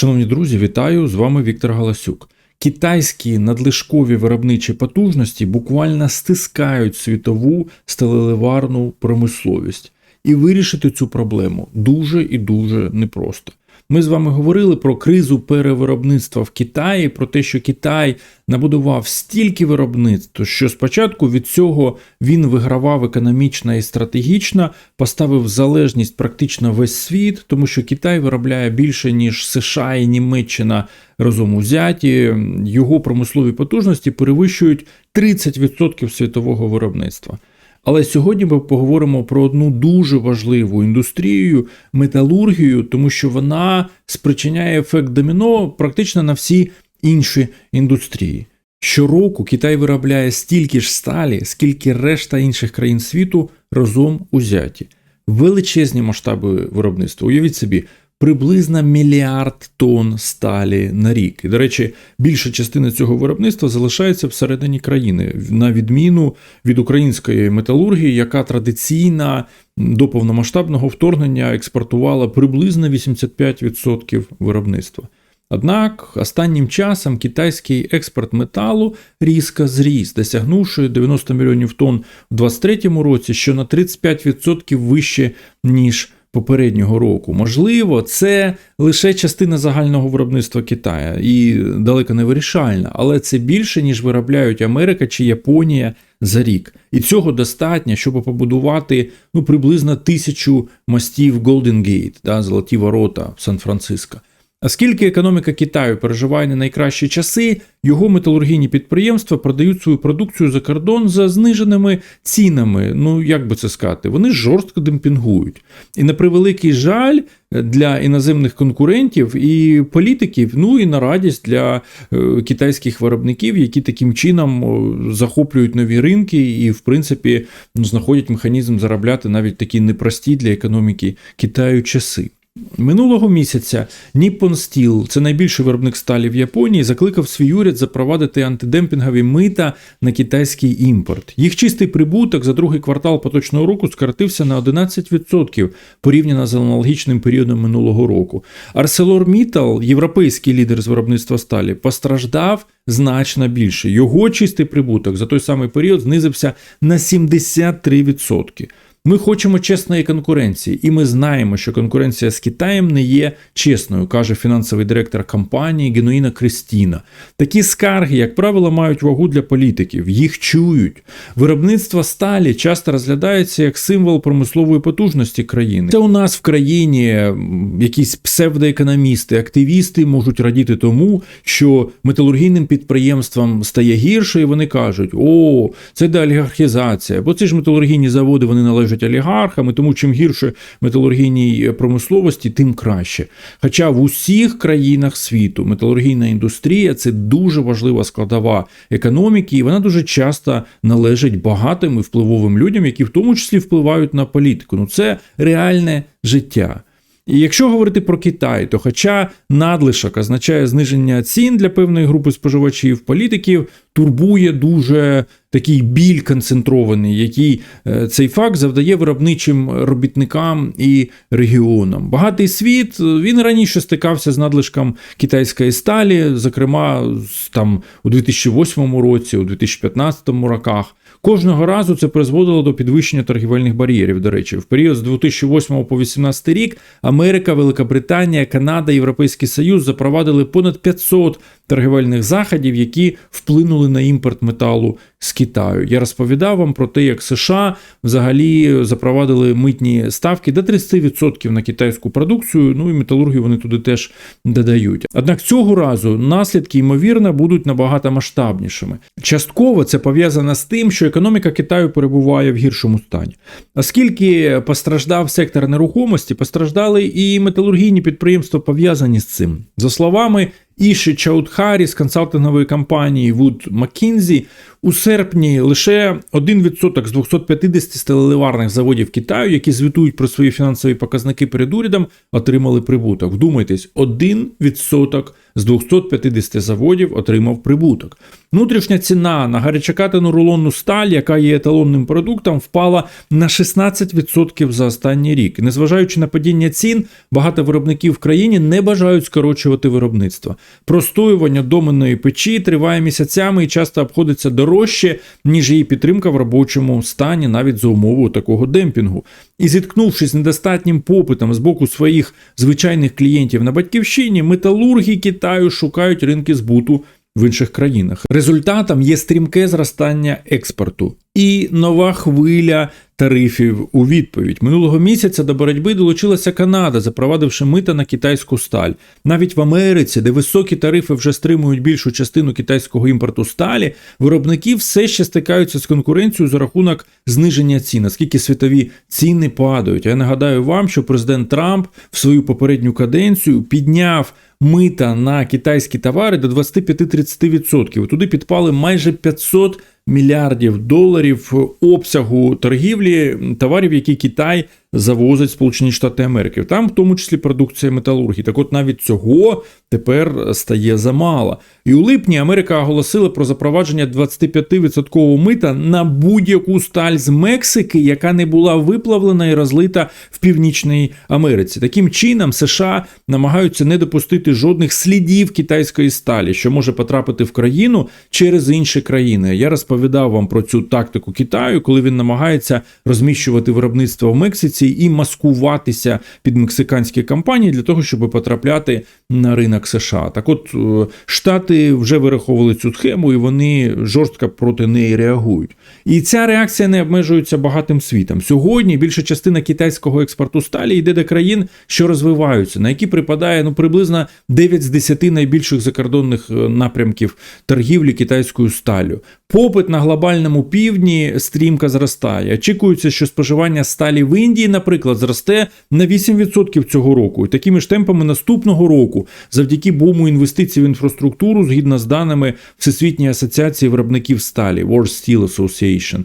Шановні друзі, вітаю! З вами Віктор Галасюк. Китайські надлишкові виробничі потужності буквально стискають світову сталеливарну промисловість. І вирішити цю проблему дуже і дуже непросто. Ми з вами говорили про кризу перевиробництва в Китаї, про те, що Китай набудував стільки виробництв, що спочатку від цього він вигравав економічно і стратегічно, поставив залежність практично весь світ, тому що Китай виробляє більше ніж США і Німеччина разом узяті. Його промислові потужності перевищують 30% світового виробництва. Але сьогодні ми поговоримо про одну дуже важливу індустрію металургію, тому що вона спричиняє ефект доміно практично на всі інші індустрії. Щороку Китай виробляє стільки ж сталі, скільки решта інших країн світу разом узяті. Величезні масштаби виробництва. Уявіть собі, приблизно мільярд тонн сталі на рік. І, до речі, більша частина цього виробництва залишається всередині країни, на відміну від української металургії, яка традиційно до повномасштабного вторгнення експортувала приблизно 85% виробництва. Однак останнім часом китайський експорт металу різко зріс, досягнувши 90 мільйонів тонн у 2023 році, що на 35% вище ніж попереднього року. Можливо, це лише частина загального виробництва Китаю і далеко не вирішальна, але це більше, ніж виробляють Америка чи Японія за рік. І цього достатньо, щоб побудувати ну, приблизно тисячу мостів Golden Gate, да, золоті ворота в Сан-Франциско. Оскільки економіка Китаю переживає не найкращі часи, його металургійні підприємства продають свою продукцію за кордон за зниженими цінами. Ну як би це сказати, вони жорстко демпінгують. І на превеликий жаль для іноземних конкурентів і політиків, ну і на радість для е, китайських виробників, які таким чином захоплюють нові ринки і, в принципі, ну, знаходять механізм заробляти навіть такі непрості для економіки Китаю часи. Минулого місяця Nippon Steel, це найбільший виробник сталі в Японії, закликав свій уряд запровадити антидемпінгові мита на китайський імпорт. Їх чистий прибуток за другий квартал поточного року скоротився на 11% порівняно з аналогічним періодом минулого року. ArcelorMittal, європейський лідер з виробництва сталі, постраждав значно більше. Його чистий прибуток за той самий період знизився на 73%. Ми хочемо чесної конкуренції, і ми знаємо, що конкуренція з Китаєм не є чесною, каже фінансовий директор компанії Генуїна Кристіна. Такі скарги, як правило, мають вагу для політиків, їх чують. Виробництво сталі часто розглядається як символ промислової потужності країни. Це у нас в країні якісь псевдоекономісти, активісти можуть радіти тому, що металургійним підприємствам стає гірше, і вони кажуть: о, це деолігархізація, бо ці ж металургійні заводи вони належать належать олігархам, і тому чим гірше металургійній промисловості, тим краще. Хоча в усіх країнах світу металургійна індустрія це дуже важлива складова економіки, і вона дуже часто належить багатим і впливовим людям, які в тому числі впливають на політику. Ну це реальне життя. І якщо говорити про Китай, то хоча надлишок означає зниження цін для певної групи споживачів, політиків турбує дуже такий біль концентрований, який е, цей факт завдає виробничим робітникам і регіонам. Багатий світ він раніше стикався з надлишком китайської сталі, зокрема там у 2008 році, у 2015 роках. Кожного разу це призводило до підвищення торгівельних бар'єрів. До речі, в період з 2008 по 2018 рік Америка, Велика Британія, Канада, Європейський Союз запровадили понад 500 торгівельних заходів, які вплинули на імпорт металу з Китаю. Я розповідав вам про те, як США взагалі запровадили митні ставки до 30% на китайську продукцію. Ну і металургію вони туди теж додають. Однак цього разу наслідки ймовірно будуть набагато масштабнішими. Частково це пов'язано з тим, що економіка Китаю перебуває в гіршому стані. Оскільки постраждав сектор нерухомості, постраждали і металургійні підприємства пов'язані з цим. За словами Іші Чаудхарі з консалтингової компанії Wood McKinsey у серпні лише 1% з 250 сталеливарних заводів Китаю, які звітують про свої фінансові показники перед урядом, отримали прибуток. Вдумайтесь, 1% з 250 заводів отримав прибуток. Внутрішня ціна на гарячокатану рулонну сталь, яка є еталонним продуктом, впала на 16% за останній рік. Незважаючи на падіння цін, багато виробників в країні не бажають скорочувати виробництво. Простоювання доменної печі триває місяцями і часто обходиться дорожче, ніж її підтримка в робочому стані, навіть за умовою такого демпінгу. І зіткнувшись з недостатнім попитом з боку своїх звичайних клієнтів на батьківщині, металурги Китаю шукають ринки збуту в інших країнах. Результатом є стрімке зростання експорту і нова хвиля тарифів у відповідь. Минулого місяця до боротьби долучилася Канада, запровадивши мита на китайську сталь. Навіть в Америці, де високі тарифи вже стримують більшу частину китайського імпорту сталі, виробники все ще стикаються з конкуренцією за рахунок зниження цін, наскільки світові ціни падають. Я нагадаю вам, що президент Трамп в свою попередню каденцію підняв мита на китайські товари до 25-30%. Туди підпали майже 500 мільярдів доларів обсягу торгівлі товарів, які Китай завозить Сполучені Штати Америки. Там, в тому числі, продукція металургії. Так от навіть цього тепер стає замало. І у липні Америка оголосила про запровадження 25% мита на будь-яку сталь з Мексики, яка не була виплавлена і розлита в Північній Америці. Таким чином, США намагаються не допустити жодних слідів китайської сталі, що може потрапити в країну через інші країни. Я розповідав вам про цю тактику Китаю, коли він намагається розміщувати виробництво в Мексиці і маскуватися під мексиканські компанії для того, щоб потрапляти на ринок США. Так, от е, Штати вже вираховували цю схему, і вони жорстко проти неї реагують. І ця реакція не обмежується багатим світом. Сьогодні більша частина китайського експорту сталі йде до країн, що розвиваються, на які припадає ну приблизно 9 з 10 найбільших закордонних е, напрямків торгівлі китайською сталю. Попит на глобальному півдні стрімко зростає. Очікується, що споживання сталі в Індії, наприклад, зросте на 8% цього року. І такими ж темпами наступного року, завдяки буму інвестицій в інфраструктуру, згідно з даними Всесвітньої асоціації виробників сталі World Steel Association.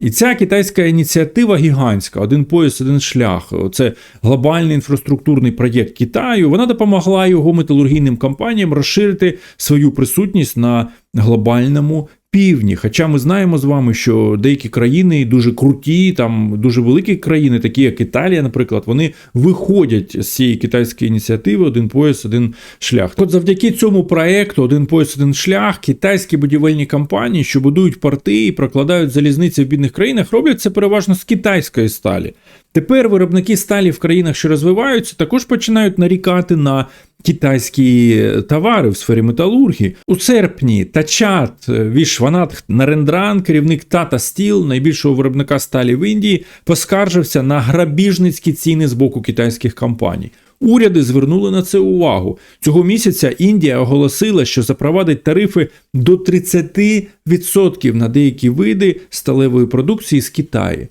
І ця китайська ініціатива гігантська, один пояс, один шлях. Це глобальний інфраструктурний проєкт Китаю. Вона допомогла його металургійним компаніям розширити свою присутність на глобальному півдні. Хоча ми знаємо з вами, що деякі країни дуже круті, там дуже великі країни, такі як Італія, наприклад, вони виходять з цієї китайської ініціативи один пояс, один шлях. От завдяки цьому проекту Один пояс, один шлях, китайські будівельні компанії, що будують порти і прокладають залізниці в бідних країнах, роблять це переважно з китайської сталі. Тепер виробники сталі в країнах, що розвиваються, також починають нарікати на китайські товари в сфері металургії. У серпні Тачат Вішванат Нарендран, керівник Tata Steel, найбільшого виробника сталі в Індії, поскаржився на грабіжницькі ціни з боку китайських компаній. Уряди звернули на це увагу. Цього місяця Індія оголосила, що запровадить тарифи до 30% на деякі види сталевої продукції з Китаю.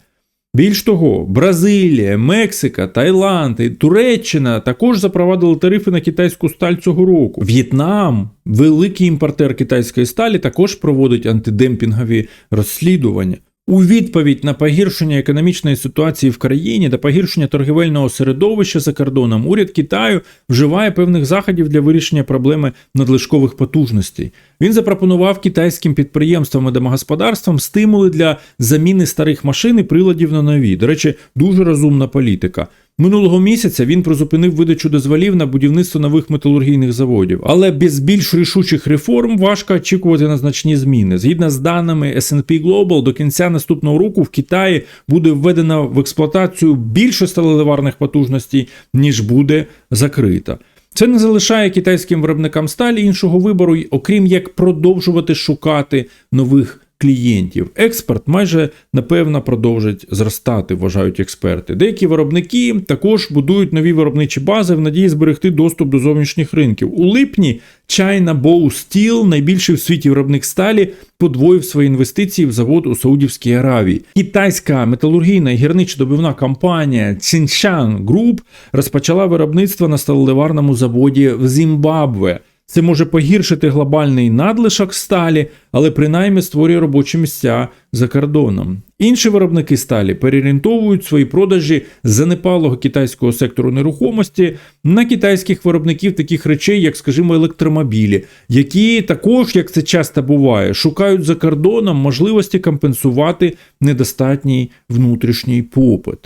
Більш того, Бразилія, Мексика, Таїланд і Туреччина також запровадили тарифи на китайську сталь цього року. В'єтнам, великий імпортер китайської сталі, також проводить антидемпінгові розслідування. У відповідь на погіршення економічної ситуації в країні та погіршення торгівельного середовища за кордоном, уряд Китаю вживає певних заходів для вирішення проблеми надлишкових потужностей. Він запропонував китайським підприємствам і домогосподарствам стимули для заміни старих машин і приладів на нові. До речі, дуже розумна політика. Минулого місяця він призупинив видачу дозволів на будівництво нових металургійних заводів, але без більш рішучих реформ важко очікувати на значні зміни. Згідно з даними S&P Global, до кінця наступного року в Китаї буде введено в експлуатацію більше сталеливарних потужностей, ніж буде закрита. Це не залишає китайським виробникам сталі іншого вибору, окрім як продовжувати шукати нових клієнтів. Експорт майже напевно продовжить зростати, вважають експерти. Деякі виробники також будують нові виробничі бази в надії зберегти доступ до зовнішніх ринків. У липні China Bow Steel, найбільший в світі виробник сталі, подвоїв свої інвестиції в завод у Саудівській Аравії. Китайська металургійна і гірничодобивна компанія Tsinshan Group розпочала виробництво на сталеливарному заводі в Зімбабве. Це може погіршити глобальний надлишок сталі, але принаймні створює робочі місця за кордоном. Інші виробники сталі переорієнтовують свої продажі з занепалого китайського сектору нерухомості на китайських виробників таких речей, як, скажімо, електромобілі, які також, як це часто буває, шукають за кордоном можливості компенсувати недостатній внутрішній попит.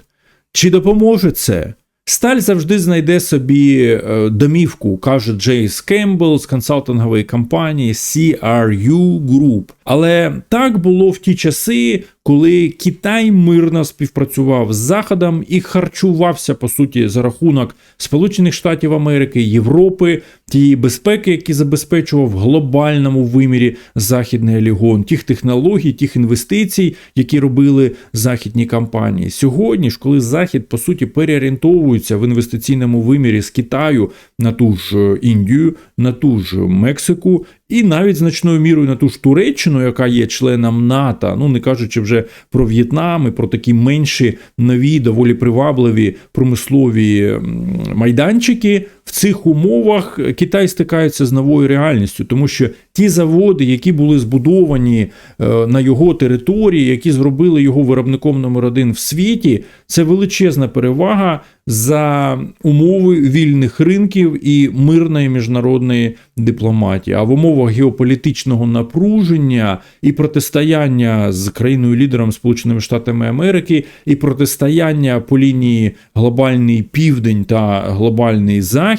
Чи допоможе це? Сталь завжди знайде собі е, домівку, каже Джейс Кембл з консалтингової компанії CRU Group. Але так було в ті часи, коли Китай мирно співпрацював з Заходом і харчувався по суті за рахунок Сполучених Штатів Америки, Європи, тієї безпеки, які забезпечував в глобальному вимірі західний олігон, тих технологій, тих інвестицій, які робили західні компанії. Сьогодні ж, коли Захід по суті переорієнтовується в інвестиційному вимірі з Китаю на ту ж е, Індію, на ту ж Мексику. І навіть значною мірою на ту ж Туреччину, яка є членом НАТО, ну не кажучи вже про В'єтнам і про такі менші нові, доволі привабливі промислові майданчики. В цих умовах Китай стикається з новою реальністю, тому що ті заводи, які були збудовані е, на його території, які зробили його виробником номер один в світі, це величезна перевага за умови вільних ринків і мирної міжнародної дипломатії. А в умовах геополітичного напруження і протистояння з країною лідером Сполученими Штатами Америки, і протистояння по лінії глобальний південь та глобальний захід.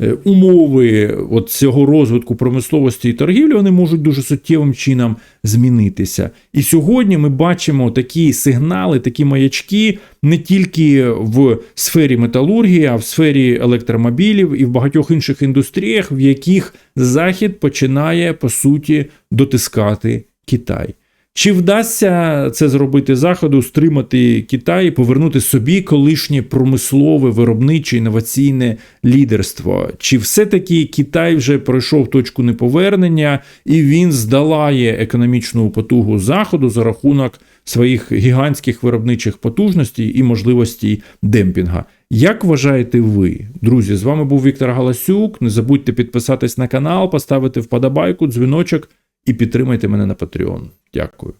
Е, Умови от цього розвитку промисловості і торгівлі вони можуть дуже суттєвим чином змінитися. І сьогодні ми бачимо такі сигнали, такі маячки не тільки в сфері металургії, а в сфері електромобілів і в багатьох інших індустріях, в яких Захід починає по суті дотискати Китай. Чи вдасться це зробити Заходу, стримати Китай і повернути собі колишнє промислове, виробниче, інноваційне лідерство? Чи все-таки Китай вже пройшов точку неповернення і він здолає економічну потугу Заходу за рахунок своїх гігантських виробничих потужностей і можливостей демпінга? Як вважаєте ви, друзі? З вами був Віктор Галасюк. Не забудьте підписатись на канал, поставити вподобайку, дзвіночок і підтримайте мене на Patreon. Дякую.